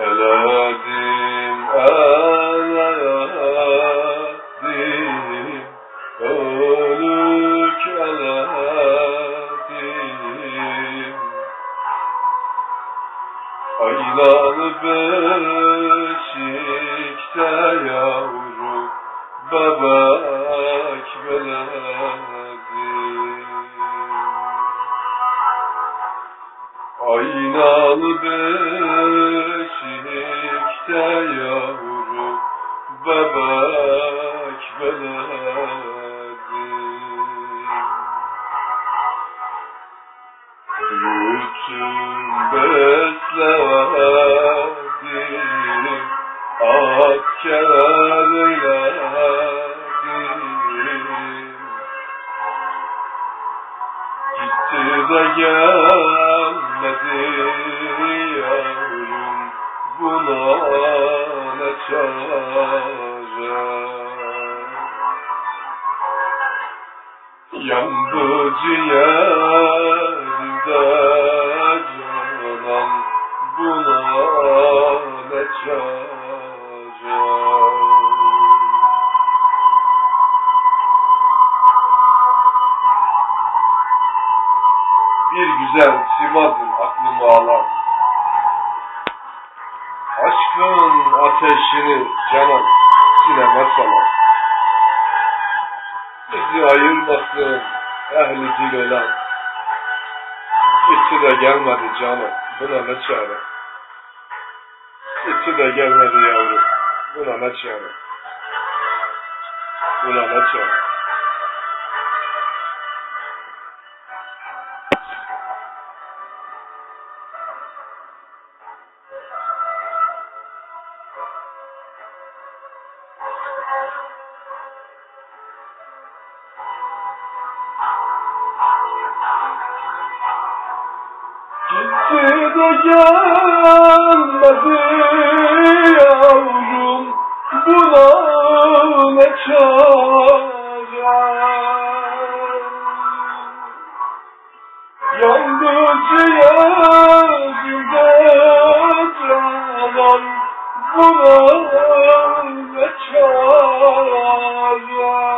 Eledim, eledim, ölük eledim. Aynalı beşikte yavru bebek veledim. Aynalı beşikte yavru bebek veledim. Bütün besledim, asker eyledim. Gitti de gelmedi yavrum, buna ne çare? Yandı ciğerimde canan buna ne çare? Bir güzel simadır aklımı alan. Aşkın ateşini canan sineme salan. Bizi ayırmasın ehli dil olan. Gitti de gelmedi canım, buna ne çare? Gitti de gelmedi yavrum, buna ne çare? Buna ne çare? Gitti de gelmedi yavrum buna ne çare? Yandı ciğerimde canan buna ne çare?